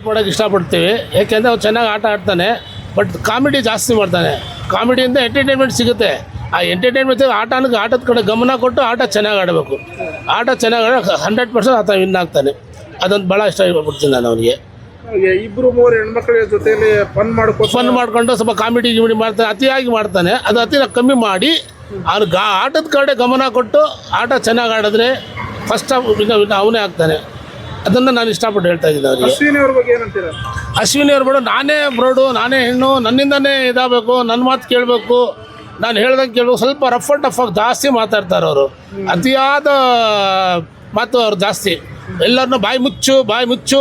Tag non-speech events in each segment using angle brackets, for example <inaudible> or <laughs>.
Support ಮಾಡೋಕ್ಕೆ ಇಷ್ಟಪಡ್ತೀವಿ. ಏಕೆಂದರೆ ಅವ್ನು ಚೆನ್ನಾಗಿ ಆಟ ಆಡ್ತಾನೆ ಬಟ್ ಕಾಮಿಡಿ ಜಾಸ್ತಿ ಮಾಡ್ತಾನೆ. ಕಾಮಿಡಿಯಿಂದ ಎಂಟರ್ಟೈನ್ಮೆಂಟ್ ಸಿಗುತ್ತೆ. ಆ ಎಂಟರ್ಟೈನ್ಮೆಂಟ್ ಆಟನಿಗೆ ಆಟದ ಕಡೆ ಗಮನ ಕೊಟ್ಟು ಆಟ ಚೆನ್ನಾಗಿ ಆಡಬೇಕು. ಆಟ ಚೆನ್ನಾಗಿ ಆಡ ಹಂಡ್ರೆಡ್ ಪರ್ಸೆಂಟ್ ಆತ ವಿನ್ ಆಗ್ತಾನೆ. ಅದೊಂದು ಭಾಳ ಇಷ್ಟ ಆಗಿಬಿಡ್ತೀನಿ ನಾನು ಅವನಿಗೆ. ಇಬ್ಬರು ಮೂರು ಮೂವರು ಹೆಣ್ಮಕ್ಳ ಜೊತೆಯಲ್ಲಿ ಫನ್ ಮಾಡ್ಕೊಂಡು ಫನ್ ಮಾಡ್ಕೊಂಡು ಸ್ವಲ್ಪ ಕಾಮಿಡಿ ಗಿಮಿಡಿ ಮಾಡ್ತಾನೆ ಅತಿಯಾಗಿ ಮಾಡ್ತಾನೆ. ಅದು ಅತಿ ಕಮ್ಮಿ ಮಾಡಿ ಅವ್ನು ಗಾ ಆಟದ ಕಡೆ ಗಮನ ಕೊಟ್ಟು ಆಟ ಚೆನ್ನಾಗಿ ಆಡಿದ್ರೆ ಫಸ್ಟ್ ಅವನೇ ಆಗ್ತಾನೆ. ಅದನ್ನು ನಾನು ಇಷ್ಟಪಟ್ಟು ಹೇಳ್ತಾ ಇದ್ದೀನಿ ಅವರಿಗೆ. ಅಶ್ವಿನಿ ಅವ್ರ ಬಗ್ಗೆ ಏನಂತೀರಾ ಅಶ್ವಿನಿ ಅವ್ರು ಬಿಡು ನಾನೇ ಬ್ರೋಡು ನಾನೇ ಹೆಣ್ಣು ನನ್ನಿಂದನೇ ಇದಾಗಬೇಕು ನನ್ನ ಮಾತು ಕೇಳಬೇಕು. ನಾನು ಹೇಳ್ದಂಗೆ ಕೇಳಬೇಕು. ಸ್ವಲ್ಪ ರಫ್ ಆ್ಯಂಡ್ ಟಫ್ ಆಗಿ ಜಾಸ್ತಿ ಮಾತಾಡ್ತಾರೆ ಅವರು. ಅತಿಯಾದ ಮಾತು ಅವ್ರು ಜಾಸ್ತಿ. ಎಲ್ಲರನ್ನು ಬಾಯಿ ಮುಚ್ಚು ಬಾಯಿ ಮುಚ್ಚು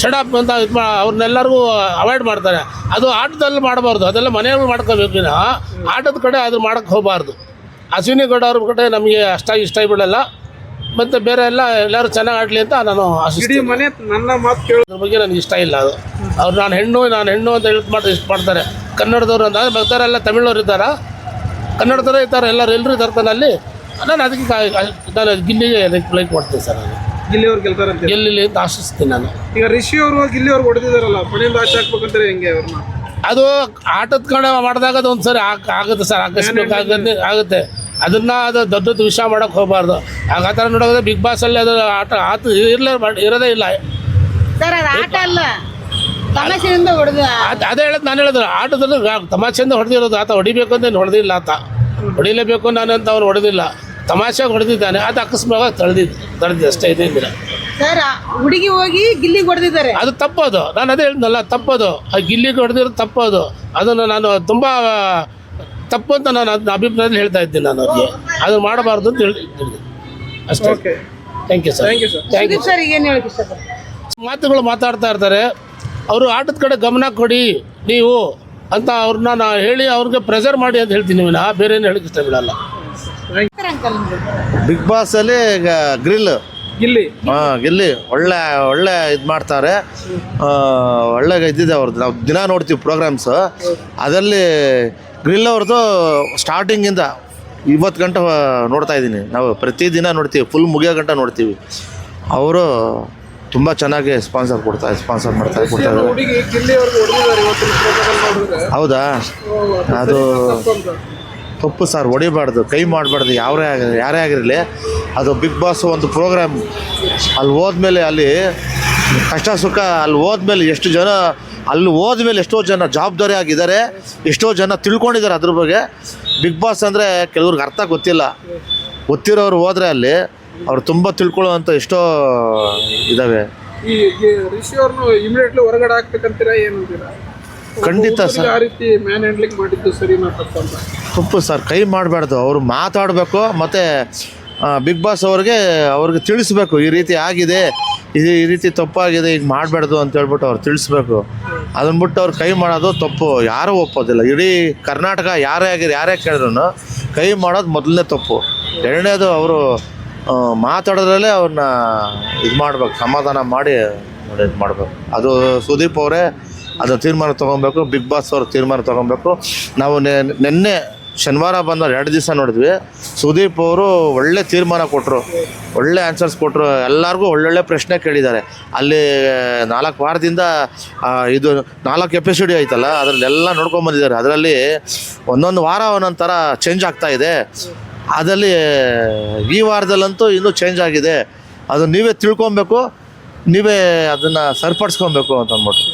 ಶಡಪ್ ಅಂತ ಇದು ಮಾ ಅವ್ರನ್ನೆಲ್ಲರಿಗೂ ಅವಾಯ್ಡ್ ಮಾಡ್ತಾರೆ. ಅದು ಆಟದಲ್ಲಿ ಮಾಡಬಾರ್ದು. ಅದೆಲ್ಲ ಮನೆಯಲ್ಲಿ ಮಾಡ್ಕೋಬೇಕು ವಿನಃ ಆಟದ ಕಡೆ ಅದು ಮಾಡೋಕ್ಕೆ ಹೋಗಬಾರ್ದು. ಅಶ್ವಿನಿ ಗೌಡ ಅವ್ರ ಕಡೆ ನಮಗೆ ಅಷ್ಟಾಗಿ ಇಷ್ಟ ಬಿಡಲ್ಲ ಮತ್ತು ಬೇರೆ ಎಲ್ಲ ಎಲ್ಲರೂ ಚೆನ್ನಾಗಿ ಆಡಲಿ ಅಂತ ನಾನು ಇಡೀ ಆಶಿಸ್ತೀನಿ ಮನೆ ನನ್ನ ಮಾತು ಕೇಳ ಅದ್ರ ಬಗ್ಗೆ ನನಗೆ ಇಷ್ಟ ಇಲ್ಲ ಅದು. ಅವ್ರು ನಾನು ಹೆಣ್ಣು ನಾನು ಹೆಣ್ಣು ಅಂತ ಹೇಳಿ ಮಾಡಿ ಇಷ್ಟ ಮಾಡ್ತಾರೆ ಕನ್ನಡದವ್ರು ಅಂತ. ಬರ್ತಾರೆಲ್ಲ ತಮಿಳವ್ರು ಇದ್ದಾರ? ಕನ್ನಡದವರೇ ಇದ್ದಾರೆ ಎಲ್ಲರೂ ಎಲ್ಲರೂ ಇದ್ದಾರೆ ಅಲ್ಲಿ. ನಾನು ಅದಕ್ಕೆ ಕಾ- ನಾನು ಗಿಲ್ಲಿಗೆ ಲೈಕ್ ಮಾಡ್ತೀನಿ ಸರ್ ನಾನು. ಗಿಲ್ಲಿ ಅವ್ರು ಅಂತ ಅಂತ ಆಶಿಸ್ತೀನಿ ನಾನು. ಈಗ ರಿಷಿ ಅವರು ಗಿಲ್ಲಿ ಅವ್ರು ಹೊಡೆದಿದಾರಲ್ಲ ಮನೆಯಿಂದ ಆಚೆ ಹಾಕ್ಬೇಕಂತಾರೆ ಹೆಂಗೆ ಅವ್ರನ್ನ? ಅದು ಆಟದ ಕಡೆ ಮಾಡಿದಾಗ ಅದು ಒಂದು ಸರಿ ಆಗುತ್ತೆ ಸರ್ ಆಕಸ್ಮಿಕ ಆಗುತ್ತೆ ಆಗುತ್ತೆ. ಅದನ್ನು ಅದು ದೊಡ್ಡದು ವಿಷಯ ಮಾಡೋಕ್ಕೆ ಹೋಗಬಾರ್ದು. ಆಗ ಆ ಥರ ನೋಡೋದ್ರೆ ಬಿಗ್ ಬಾಸಲ್ಲಿ ಅದು ಆಟ ಆತ ಇರಲೇ ಇರೋದೇ ಇಲ್ಲ. ಸರ್ ಅದು ಆಟ ಅಲ್ಲ. ತಮಾಷೆಯಿಂದ ಹೊಡೆದ ಅದು ಅದೇ ಹೇಳೋದು ನಾನು ಹೇಳಿದ್ರು ಆಟದಲ್ಲಿ ತಮಾಷೆಯಿಂದ ಹೊಡೆದಿರೋದು ಆತ. ಹೊಡಿಬೇಕು ಅಂತ ಹೊಡೆದಿಲ್ಲ ಆತ. ಹೊಡಿಲೇಬೇಕು ನಾನು ಅಂತ ಅವ್ರು ಹೊಡೆದಿಲ್ಲ. ತಮಾಷೆಗೆ ಹೊಡೆದಿದ್ದಾನೆ. ಅದು ಅಕಸ್ಮಾತ್ ತಳೆದಿದ್ದು ತಳೆದಿದ್ದು ಅಷ್ಟೇ ಇದೇನಿಲ್ಲ ಸರ್ ಹುಡುಗಿ ಹೋಗಿ ಗಿಲ್ಲಿಗೆ ಹೊಡೆದಿದ್ದಾರೆ. ಅದು ತಪ್ಪೋದು. ನಾನು ಅದೇ ಹೇಳಿದ್ನಲ್ಲ ತಪ್ಪೋದು. ಆ ಗಿಲ್ಲಿಗೆ ಹೊಡೆದಿರೋದು ತಪ್ಪೋದು. ಅದನ್ನು ನಾನು ತುಂಬ ತಪ್ಪು ಅಂತ ನಾನು ಅದನ್ನ ಅಭಿಪ್ರಾಯ ಹೇಳ್ತಾ ಇದ್ದೀನಿ ನಾನು ಅವ್ರಿಗೆ. ಅದು ಮಾಡಬಾರ್ದು ಅಂತ ಹೇಳಿ. ಅಷ್ಟೇ. Okay thank you sir thank you sir ಏನು ಮಾತುಗಳು ಮಾತಾಡ್ತಾ ಇರ್ತಾರೆ. ಅವರು ಆಟದ ಕಡೆ ಗಮನ ಕೊಡಿ ನೀವು ಅಂತ ಅವ್ರನ್ನ ನಾ ಹೇಳಿ ಅವ್ರಿಗೆ ಪ್ರೆಸರ್ ಮಾಡಿ ಅಂತ ಹೇಳ್ತೀನಿ ವಿನಃ. ಬೇರೆ ಏನು ಹೇಳಕ್ಕೆ ಇಷ್ಟ ಬಿಡಲ್ಲ ಅಂಕಲ್ ಬಿಗ್ ಬಾಸ್ ಅಲ್ಲಿ ಗ್ರಿಲ್ ಗಿಲ್ಲಿ. ಹಾಂ ಗಿಲ್ಲಿ. ಒಳ್ಳೆ ಒಳ್ಳೆ ಇದು ಮಾಡ್ತಾರೆ. ಆ, ಒಳ್ಳೆ ಇದ್ದಿದೆ ಅವ್ರದ್ದು ನಾವು ದಿನ ನೋಡ್ತೀವಿ ಪ್ರೋಗ್ರಾಮ್ಸು ಅದರಲ್ಲಿ ಗ್ರಿಲ್ ಅವ್ರದ್ದು ಸ್ಟಾರ್ಟಿಂಗಿಂದ ಇವತ್ತು ಗಂಟೆ ನೋಡ್ತಾ ಇದ್ದೀನಿ. ನಾವು ಪ್ರತಿದಿನ ನೋಡ್ತೀವಿ ಫುಲ್ ಮುಗಿಯೋ ಗಂಟೆ ನೋಡ್ತೀವಿ. ಅವರು ತುಂಬ ಚೆನ್ನಾಗಿ ಸ್ಪಾನ್ಸರ್ ಕೊಡ್ತಾರೆ ಸ್ಪಾನ್ಸರ್ ಮಾಡ್ತಾರೆ ಕೊಡ್ತಾರೆ ಹೌದಾ? ಅದು ತಪ್ಪು. ಸರ್ ಹೊಡಿಬಾರ್ದು. ಕೈ ಮಾಡಬಾರ್ದು. ಯಾರೇ ಆಗಿರಲಿ ಯಾರೇ ಆಗಿರಲಿ ಅದು ಬಿಗ್ ಬಾಸ್ ಒಂದು ಪ್ರೋಗ್ರಾಮ್ ಅಲ್ಲಿ ಹೋದ್ಮೇಲೆ ಅಲ್ಲಿ ಕಷ್ಟ ಸುಖ ಅಲ್ಲಿ ಹೋದ್ಮೇಲೆ ಎಷ್ಟು ಜನ ಅಲ್ಲಿ ಹೋದ್ಮೇಲೆ ಎಷ್ಟೋ ಜನ ಜವಾಬ್ದಾರಿ ಆಗಿದ್ದಾರೆ ಎಷ್ಟೋ ಜನ ತಿಳ್ಕೊಂಡಿದ್ದಾರೆ ಅದ್ರ ಬಗ್ಗೆ. ಬಿಗ್ ಬಾಸ್ ಅಂದರೆ ಕೆಲವ್ರಿಗೆ ಅರ್ಥ ಗೊತ್ತಿಲ್ಲ. ಗೊತ್ತಿರೋರು ಹೋದರೆ ಅಲ್ಲಿ ಅವ್ರು ತುಂಬ ತಿಳ್ಕೊಳ್ಳೋವಂಥ ಎಷ್ಟೋ ಇದ್ದಾವೆ ಈ ಈ ರಿಷಿ ಅವ್ರನ್ನ ಇಮಿಡಿಯೇಟ್ಲಿ ಹೊರಗಡೆ ಹಾಕ್ಬೇಕಂತೀರಾ ಏನಂತೀರಾ ಖಂಡಿತ ಸರ್. ಆ ರೀತಿ ಮ್ಯಾನ್ ಹ್ಯಾಂಡ್ಲಿಂಗ್ ಮಾಡಿದ್ದು ಸರಿನಾ ತಪ್ಪಂತ ತಪ್ಪು ಸರ್ ಕೈ ಮಾಡಬಾರ್ದು. ಅವರು ಮಾತಾಡಬೇಕು ಮತ್ತು ಬಿಗ್ ಬಾಸ್ ಅವ್ರಿಗೆ ಅವ್ರಿಗೆ ತಿಳಿಸ್ಬೇಕು ಈ ರೀತಿ ಆಗಿದೆ ಇದು ಈ ರೀತಿ ತಪ್ಪಾಗಿದೆ ಈಗ ಮಾಡಬಾರ್ದು ಅಂತ ಹೇಳ್ಬಿಟ್ಟು ಅವ್ರು ತಿಳಿಸ್ಬೇಕು. ಅದನ್ನ ಬಿಟ್ಟು ಅವ್ರು ಕೈ ಮಾಡೋದು ತಪ್ಪು. ಯಾರೂ ಒಪ್ಪೋದಿಲ್ಲ. ಇಡೀ ಕರ್ನಾಟಕ ಯಾರೇ ಆಗಿರೋ ಯಾರೇ ಕೇಳಿದ್ರು ಕೈ ಮಾಡೋದು ಮೊದಲನೇ ತಪ್ಪು. ಎರಡನೇದು ಅವರು ಮಾತಾಡೋದ್ರಲ್ಲೇ ಅವ್ರನ್ನ ಇದು ಮಾಡ್ಬೇಕು, ಸಮಾಧಾನ ಮಾಡಿ ಇದು ಮಾಡಬೇಕು. ಅದು ಸುದೀಪ್ ಅವರೇ ಅದು ತೀರ್ಮಾನ ತೊಗೊಬೇಕು, ಬಿಗ್ ಬಾಸ್ ಅವ್ರು ತೀರ್ಮಾನ ತೊಗೊಬೇಕು. ನಾವು ನೆನ್ನೆ ನಿನ್ನೆ ಶನಿವಾರ ಬಂದ ಎರಡು ದಿವಸ ನೋಡಿದ್ವಿ. ಸುದೀಪ್ ಅವರು ಒಳ್ಳೆ ತೀರ್ಮಾನ ಕೊಟ್ಟರು ಒಳ್ಳೆ ಆನ್ಸರ್ಸ್ ಕೊಟ್ಟರು ಎಲ್ಲರಿಗೂ ಒಳ್ಳೊಳ್ಳೆ ಪ್ರಶ್ನೆ ಕೇಳಿದ್ದಾರೆ. ಅಲ್ಲಿ, ನಾಲ್ಕು ವಾರದಿಂದ ಇದು ನಾಲ್ಕು ಎಪಿಸೋಡ್ ಆಯ್ತಲ್ಲ ಅದರಲ್ಲೆಲ್ಲ ನೋಡ್ಕೊಂಬಂದಿದ್ದಾರೆ ಅದರಲ್ಲಿ ಒಂದೊಂದು ವಾರ ಒಂದೊಂದು ಥರ ಚೇಂಜ್ ಆಗ್ತಾ ಇದೆ. ಅದರಲ್ಲಿ, ಈ ವಾರದಲ್ಲಂತೂ ಇನ್ನೂ ಚೇಂಜ್ ಆಗಿದೆ. ಅದು ನೀವೇ ತಿಳ್ಕೊಬೇಕು, ನೀವೇ ಅದನ್ನು ಸರಿಪಡಿಸ್ಕೊಬೇಕು ಅಂತ ಅಂದ್ಬಿಟ್ಟು.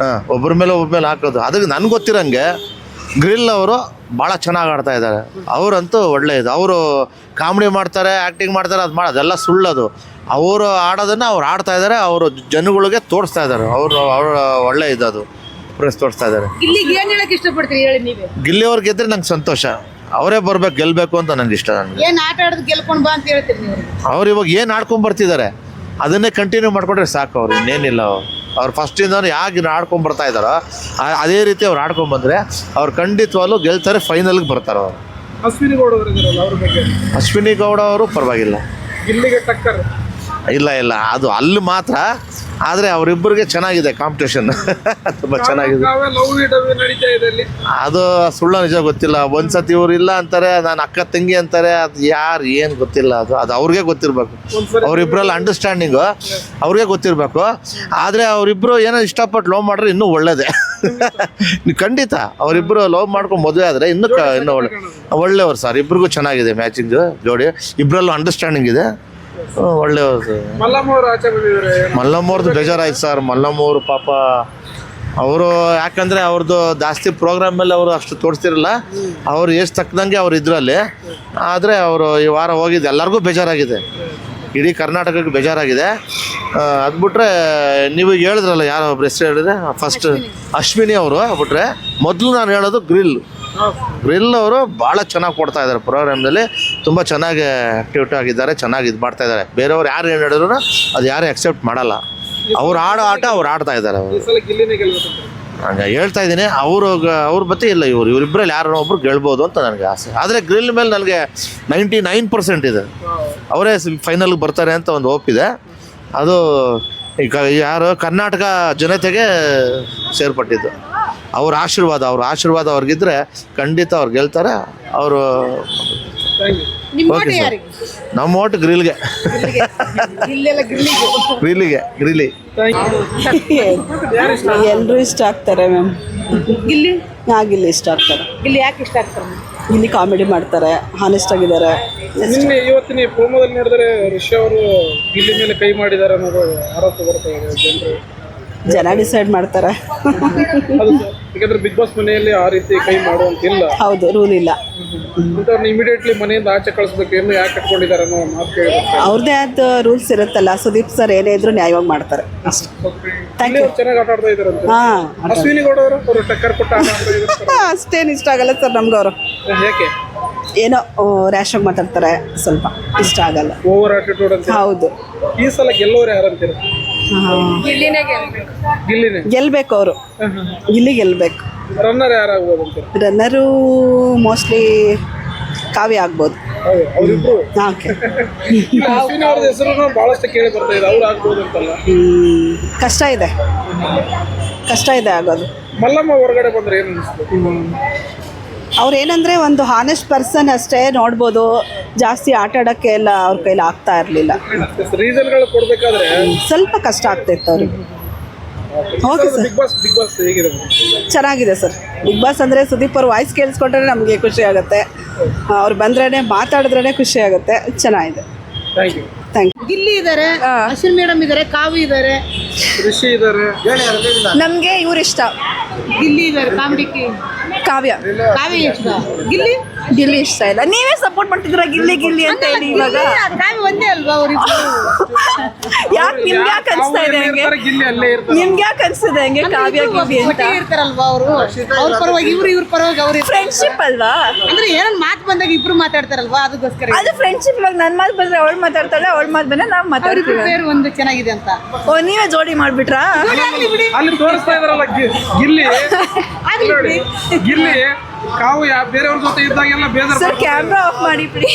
ಹಾಂ ಒಬ್ಬರ ಮೇಲೆ ಒಬ್ಬರ ಮೇಲೆ ಹಾಕೋದು. ಅದಕ್ಕೆ ನನಗೆ ಗೊತ್ತಿರಂಗೆ ಗ್ರಿಲ್ ಅವರು ಭಾಳ ಚೆನ್ನಾಗಿ ಆಡ್ತಾ ಇದ್ದಾರೆ. ಅವರಂತೂ ಒಳ್ಳೆಯದು ಅವರು ಕಾಮಿಡಿ ಮಾಡ್ತಾರೆ ಆ್ಯಕ್ಟಿಂಗ್ ಮಾಡ್ತಾರೆ ಅದು ಮಾಡೋದು ಅದೆಲ್ಲ ಸುಳ್ಳದು. ಅವರು ಆಡೋದನ್ನು ಅವ್ರು ಆಡ್ತಾ ಇದ್ದಾರೆ ಅವರು ಜನಗಳಿಗೆ ತೋರಿಸ್ತಾ ಇದ್ದಾರೆ. ಅವರು ಅವರು ಒಳ್ಳೆ ಇದದು ಪ್ರೆಸ್ ತೋರಿಸ್ತಾ ಇದ್ದಾರೆ. ಗಿಲ್ಲಿ ಅವ್ರು ಗೆದ್ರೆ ನಂಗೆ ಸಂತೋಷ. ಅವರೇ ಬರ್ಬೇಕು ಗೆಲ್ಲಬೇಕು ಅಂತ ನನಗೆ ಇಷ್ಟ ನನಗೆ. ಅವ್ರು ಇವಾಗ ಏನು ಆಡ್ಕೊಂಡ್ಬರ್ತಿದ್ದಾರೆ ಅದನ್ನೇ ಕಂಟಿನ್ಯೂ ಮಾಡಿಕೊಂಡ್ರೆ ಸಾಕು ಅವ್ರು ಇನ್ನೇನಿಲ್ಲ ಅವ್ರು. ಅವ್ರು ಫಸ್ಟಿಂದ ಯಾಕೆ ಆಡ್ಕೊಂಡ್ ಬರ್ತಾ ಇದ್ದಾರೋ ಅದೇ ರೀತಿ ಅವ್ರು ಆಡ್ಕೊಂಡು ಬಂದರೆ ಅವ್ರು ಖಂಡಿತವಾಗ್ಲೂ ಗೆಲ್ತಾರೆ ಫೈನಲ್ಗೆ ಬರ್ತಾರೆ ಅವರು. ಅಶ್ವಿನಿ ಗೌಡ ಅವರು ಬಗ್ಗೆ? ಅಶ್ವಿನಿ ಗೌಡ ಅವರು ಪರವಾಗಿಲ್ಲ. ಇಲ್ಲಿಗೆ ಟಕ್ಕರ್. ಇಲ್ಲ ಇಲ್ಲ ಅದು ಅಲ್ಲಿ ಮಾತ್ರ ಆದರೆ ಅವರಿಬ್ಬರಿಗೆ ಚೆನ್ನಾಗಿದೆ ಕಾಂಪಿಟೇಷನ್ <laughs> ತುಂಬ ಚೆನ್ನಾಗಿದೆ. ಅದು ಸುಳ್ಳು ನಿಜ ಗೊತ್ತಿಲ್ಲ. ಒಂದ್ಸತಿ ಇವ್ರು ಇಲ್ಲ ಅಂತಾರೆ ನಾನು ಅಕ್ಕ ತಂಗಿ ಅಂತಾರೆ ಅದು ಯಾರು ಏನು ಗೊತ್ತಿಲ್ಲ ಅದು. ಅದು ಅವ್ರಿಗೆ ಗೊತ್ತಿರಬೇಕು. ಅವರಿಬ್ಬರಲ್ಲಿ ಅಂಡರ್ಸ್ಟ್ಯಾಂಡಿಂಗು ಅವ್ರಿಗೆ ಗೊತ್ತಿರಬೇಕು. ಆದರೆ ಅವರಿಬ್ಬರು ಏನೋ ಇಷ್ಟಪಟ್ಟು ಲವ್ ಮಾಡಿದ್ರೆ ಇನ್ನೂ ಒಳ್ಳೇದೇ. <laughs> ಖಂಡಿತ. ಅವರಿಬ್ಬರು ಲವ್ ಮಾಡ್ಕೊಂಡು ಮದುವೆ ಆದರೆ ಇನ್ನೂ ಕ ಇನ್ನೂ ಒಳ್ಳೆ ಒಳ್ಳೆಯವ್ರು ಸರ್ ಇಬ್ಬರಿಗೂ ಚೆನ್ನಾಗಿದೆ ಮ್ಯಾಚಿಂಗ್ ಜೋಡಿ. ಇಬ್ಬರಲ್ಲೂ ಅಂಡರ್ಸ್ಟ್ಯಾಂಡಿಂಗ್ ಇದೆ. ಬಂದಿದ್ದಾರೆ ಮಲ್ಲಮ್ಮವ್ರದ್ದು ಬೇಜಾರಾಯ್ತು ಸರ್. ಮಲ್ಲಮ್ಮವ್ರು ಪಾಪ ಅವರು ಯಾಕಂದರೆ ಅವ್ರದ್ದು ಜಾಸ್ತಿ ಪ್ರೋಗ್ರಾಮ್ ಮೇಲೆ ಅವರು ಅಷ್ಟು ತೋರಿಸ್ತಿರಲ್ಲ ಅವ್ರು ಎಷ್ಟು ತಕ್ಕದಂಗೆ ಅವ್ರು ಇದರಲ್ಲಿ. ಆದರೆ ಅವರು ಈ ವಾರ ಹೋಗಿದ್ದು ಎಲ್ಲರಿಗೂ ಬೇಜಾರಾಗಿದೆ. ಇಡೀ ಕರ್ನಾಟಕಕ್ಕೆ ಬೇಜಾರಾಗಿದೆ. ಅದು ಬಿಟ್ರೆ ನೀವು ಹೇಳಿದ್ರಲ್ಲ ಯಾರೋ ಒಬ್ರು ಹೆಸರು ಹೇಳಿದ್ರೆ ಫಸ್ಟ್ ಅಶ್ವಿನಿ ಅವರು ಬಿಟ್ರೆ ಮೊದಲು ನಾನು ಹೇಳೋದು ಗ್ರಿಲ್. ಗ್ರಿಲ್ ಅವರು ಭಾಳ ಚೆನ್ನಾಗಿ ಕೊಡ್ತಾ ಇದ್ದಾರೆ. ಪ್ರೋಗ್ರಾಮ್ದಲ್ಲಿ ತುಂಬ ಚೆನ್ನಾಗಿ ಆ್ಯಕ್ಟಿವಿಟಿ ಆಗಿದ್ದಾರೆ ಚೆನ್ನಾಗಿ ಇದು ಮಾಡ್ತಾ ಇದ್ದಾರೆ. ಬೇರೆಯವ್ರು ಯಾರು ಏನು ಹೇಳಿದ್ರು ಅದು ಯಾರು ಅಕ್ಸೆಪ್ಟ್ ಮಾಡಲ್ಲ. ಅವ್ರು ಆಡೋ ಆಟ ಅವ್ರು ಆಡ್ತಾ ಇದ್ದಾರೆ ಅವರು. ಹಂಗೆ ಹೇಳ್ತಾ ಇದ್ದೀನಿ. ಅವರು ಅವ್ರ ಬತ್ತಿ ಇಲ್ಲ ಇವರು. ಇವರಿಬ್ಬರಲ್ಲಿ ಯಾರೋ ಒಬ್ರು ಗೆಲ್ಬೋದು ಅಂತ ನನಗೆ ಆಸೆ. ಆದರೆ ಗ್ರಿಲ್ ಮೇಲೆ ನನಗೆ ನೈಂಟಿ ನೈನ್ ಪರ್ಸೆಂಟ್ ಇದೆ. ಅವರೇ ಫೈನಲ್ಗೆ ಬರ್ತಾರೆ ಅಂತ ಒಂದು ಹೋಪ್ ಇದೆ. ಅದು ಈಗ ಯಾರು ಕರ್ನಾಟಕ ಜನತೆಗೆ ಸೇರ್ಪಟ್ಟಿದ್ದು. ಅವ್ರ ಆಶೀರ್ವಾದ ಅವ್ರ ಆಶೀರ್ವಾದ ಅವ್ರಿಗಿದ್ರೆ ಖಂಡಿತ ಅವ್ರು ಗೆಲ್ತಾರೆ. ಅವರು ಥ್ಯಾಂಕ್ ಯು ನಿಮ್ಮ ಓಕೆ ಓಟ್ ಸರ್ ಯಾರಿಗೆ? ನಮ್ಮ ಓಟ್ ಗ್ರಿಲ್ಗೆ. ಗ್ರಿಲ್ಲಿಗೆ. ಗ್ರಿಲ್ ಎಲ್ಲರೂ ಇಷ್ಟ ಆಗ್ತಾರೆ ಮ್ಯಾಮ್. ಇಲ್ಲಿ ಆಗಿಲ್ಲ ಇಷ್ಟ ಆಗ್ತಾರೆ. ಇಲ್ಲಿ ಯಾಕೆ ಇಷ್ಟ ಆಗ್ತಾರೆ ಇಲ್ಲಿ ಕಾಮಿಡಿ ಮಾಡ್ತಾರೆ ಹಾನೆಸ್ಟ್ ಆಗಿದ್ದಾರೆ. ನಿನ್ನೆ ಇವತ್ತಿನ ಪ್ರೋಮೋದಲ್ಲಿ ನೋಡಿದ್ರೆ ಋಷಿ ಅವರು ಗಿಲ್ಲಿ ಮೇಲೆ ಕೈ ಮಾಡಿದ್ದಾರೆ ಅನ್ನೋದು ಆರೋಪ ಬರ್ತಾ ಇದೆ ಜನರು. ಜನ ಡಿಸೈಡ್ ಮಾಡ್ತಾರೆ. ಯಾಕಂದ್ರೆ ಬಿಗ್ ಬಾಸ್ ಮನೆಯಲ್ಲಿ ಆ ರೀತಿ ಕೈ ಮಾಡುವಂತಿಲ್ಲ ಹೌದು ರೂಲ್ ಇಲ್ಲ. ಅಂತವ್ರನ್ನ ಇಮಿಡಿಯೇಟ್ಲಿ ಮನೆಯಿಂದ ಆಚೆ ಕಳಿಸ್ಬೇಕು ಏನು ಯಾಕೆ ಕಟ್ಕೊಂಡಿದ್ದಾರೆ ಅನ್ನೋ ಮಾತು ಕೇಳಿದ್ರು ಅವ್ರದ್ದೇ ಆದ ರೂಲ್ಸ್ ಇರುತ್ತಲ್ಲ ಸುದೀಪ್ ಸರ್ ಏನೇ ಇದ್ರು ನ್ಯಾಯವಾಗಿ ಮಾಡ್ತಾರೆ. ಅಷ್ಟೇ. ಚೆನ್ನಾಗಿ ಆಟ ಆಡ್ತಾ ಇದ್ದಾರೆ ಅಂತ. ಹಾಂ. ಅಶ್ವಿನಿ ಗೌಡ ಅವರು ಅವರು ಟಕ್ಕರ್ ಕೊಟ್ಟ ಆಟ ಆಡ್ತಾ ಇದ್ದಾರೆ <laughs> ಅಷ್ಟೇನು ಇಷ್ಟ ಆಗಲ್ಲ ಸರ್ ನಮ್ಗೆ ಅವರು. ಯಾಕೆ? ಏನೋ ರ್ಯಾಶ್ ಆಗಿ ಮಾತಾಡ್ತಾರೆ ಸ್ವಲ್ಪ ಇಷ್ಟ ಆಗಲ್ಲ. ಓವರ್ ಆಟಿಟ್ಯೂಡ್ ಅಂತ. ಹೌದು. ಈ ಸಲ ಗೆಲ್ಲೋರು ಯಾರಂತೀರ? ಗಿಲ್ಲಿನೇ ಗೆಲ್ಬೇಕು. ಅವರು. ಇಲ್ಲಿ ಗೆಲ್ಬೇಕು. ರನ್ನರ್ ಯಾರಾಗ್ಬೋದು ಅಂತ? ರನ್ನರು ಮೋಸ್ಟ್ಲಿ ಕಾವ್ಯ ಆಗ್ಬೋದು. <laughs> ಬಹಳಷ್ಟು ಕೇಳಿ ಬರ್ತಾ ಇದೆ ಅವ್ರು ಅಂತಲ್ಲ. ಕಷ್ಟ ಇದೆ. ಕಷ್ಟ ಇದೆ ಆಗೋದು. ಮಲ್ಲಮ್ಮ ಹೊರಗಡೆ ಬಂದ್ರೆ ಏನು ಅನಿಸ್ತು ಏನಂದ್ರೆ ಒಂದು ಹಾನೆಸ್ಟ್ ಪರ್ಸನ್ ಅಷ್ಟೇ ನೋಡ್ಬೋದು. ಜಾಸ್ತಿ ಆಟ ಆಡೋಕ್ಕೆ ಎಲ್ಲ ಅವ್ರ ಕೈಲಿ ಆಗ್ತಾ ಇರಲಿಲ್ಲ. ರೀಸನ್ಗಳು ಕೊಡ್ಬೇಕಾದ್ರೆ ಸ್ವಲ್ಪ ಕಷ್ಟ ಆಗ್ತಾಯಿತ್ತು ಅವ್ರಿಗೆ. Okay sir. Big boss big boss ಹೇಗಿದೆ? ಚೆನ್ನಾಗಿದೆ ಸರ್. ಬಿಗ್ ಬಾಸ್ ಅಂದರೆ ಸುದೀಪ್ ಅವ್ರ ವಾಯ್ಸ್ ಕೇಳಿಸ್ಕೊಂಡ್ರೆ ನಮಗೆ ಖುಷಿ ಆಗುತ್ತೆ. ಅವ್ರು ಬಂದ್ರೇ ಮಾತಾಡಿದ್ರೇ ಖುಷಿ ಆಗುತ್ತೆ. ಚೆನ್ನಾಗಿದೆ. Thank you thank you Gilli ಇದ್ದಾರೆ ಅಶ್ವಿನ್ ಮೇಡಮ್ ಇದ್ದಾರೆ ಕಾವು ಇದ್ದಾರೆ ಇದ್ದಾರೆ ನಮಗೆ ಇವ್ರು ಇಷ್ಟ. ಗಿಲ್ಲಿ ಇದ್ದಾರೆ ಕಾಮಿಡಿ ಕಾವ್ಯ. ಕಾವ್ಯ ಇಷ್ಟ. ಗಿಲ್ಲಿ? ಗಿಲ್ಲಿ ಇಷ್ಟ ಇಲ್ಲ. ನೀವೇ ಸಪೋರ್ಟ್ ಮಾಡ್ತಿದ್ರ ಗಿಲ್ಲಿ ಗಿಲ್ಲಿ ಅಂತ ಹೇಳಿ ಇವಾಗ? ಒಂದೇ ಅಲ್ವಾ <laughs> ಯಾಕೆ ನಿಮ್ಗೆ ಯಾಕೆ ಅನ್ಸ್ತಾ ಇದೆ ಹಂಗೆ? ನಿಮ್ಗೆ ಯಾಕೆ ಅನ್ಸ್ತಿದೆ ಹಂಗೆ ಕಾವ್ಯ ಗಿಲ್ಲಿ ಅಂತ? ಇರ್ತಾರಲ್ವಾ ಅವರು? ಅವ್ರ ಪರವಾಗಿ ಇವ್ರು ಇವ್ರ ಪರವಾಗಿ ಅವ್ರ ಫ್ರೆಂಡ್ಶಿಪ್ ಅಲ್ವಾ? ಅಂದ್ರೆ ಏನೋ ಮಾತು ಬಂದಾಗ ಇಬ್ರು ಮಾತಾಡ್ತಾರಲ್ವಾ? ಅದಕ್ಕೋಸ್ಕರ ಅದು ಫ್ರೆಂಡ್ಶಿಪ್ ಇವಾಗ ನನ್ನ ಮಾತು ಬಂದ್ರೆ ಅವಳು ಮಾತಾಡ್ತಾಳೆ ಅವಳ ಮಾತು ಬಂದ್ರೆ ನಾವು ಮಾತಾಡ್ತೀವಿ. ಬೇರೆ ಒಂದು ಚೆನ್ನಾಗಿದೆ ಅಂತ. ಓ ನೀವೇ ಜೋಡಿ ಮಾಡ್ಬಿಟ್ರಾ? ಅಲ್ಲಿ ತೋರಿಸ್ತಾ ಇದಾರಲ್ಲ ಗಿಲ್ಲಿ. <laughs> ಬಿಡಿ ಕಾವು ಯಾ ಬೇರೆಯವ್ರ ಜೊತೆ ಇದ್ದಾಗೆಲ್ಲ ಬೇಜಾರು ಸರ್ ಕ್ಯಾಮ್ರಾ ಆಫ್ ಮಾಡಿ ಬಿಡಿ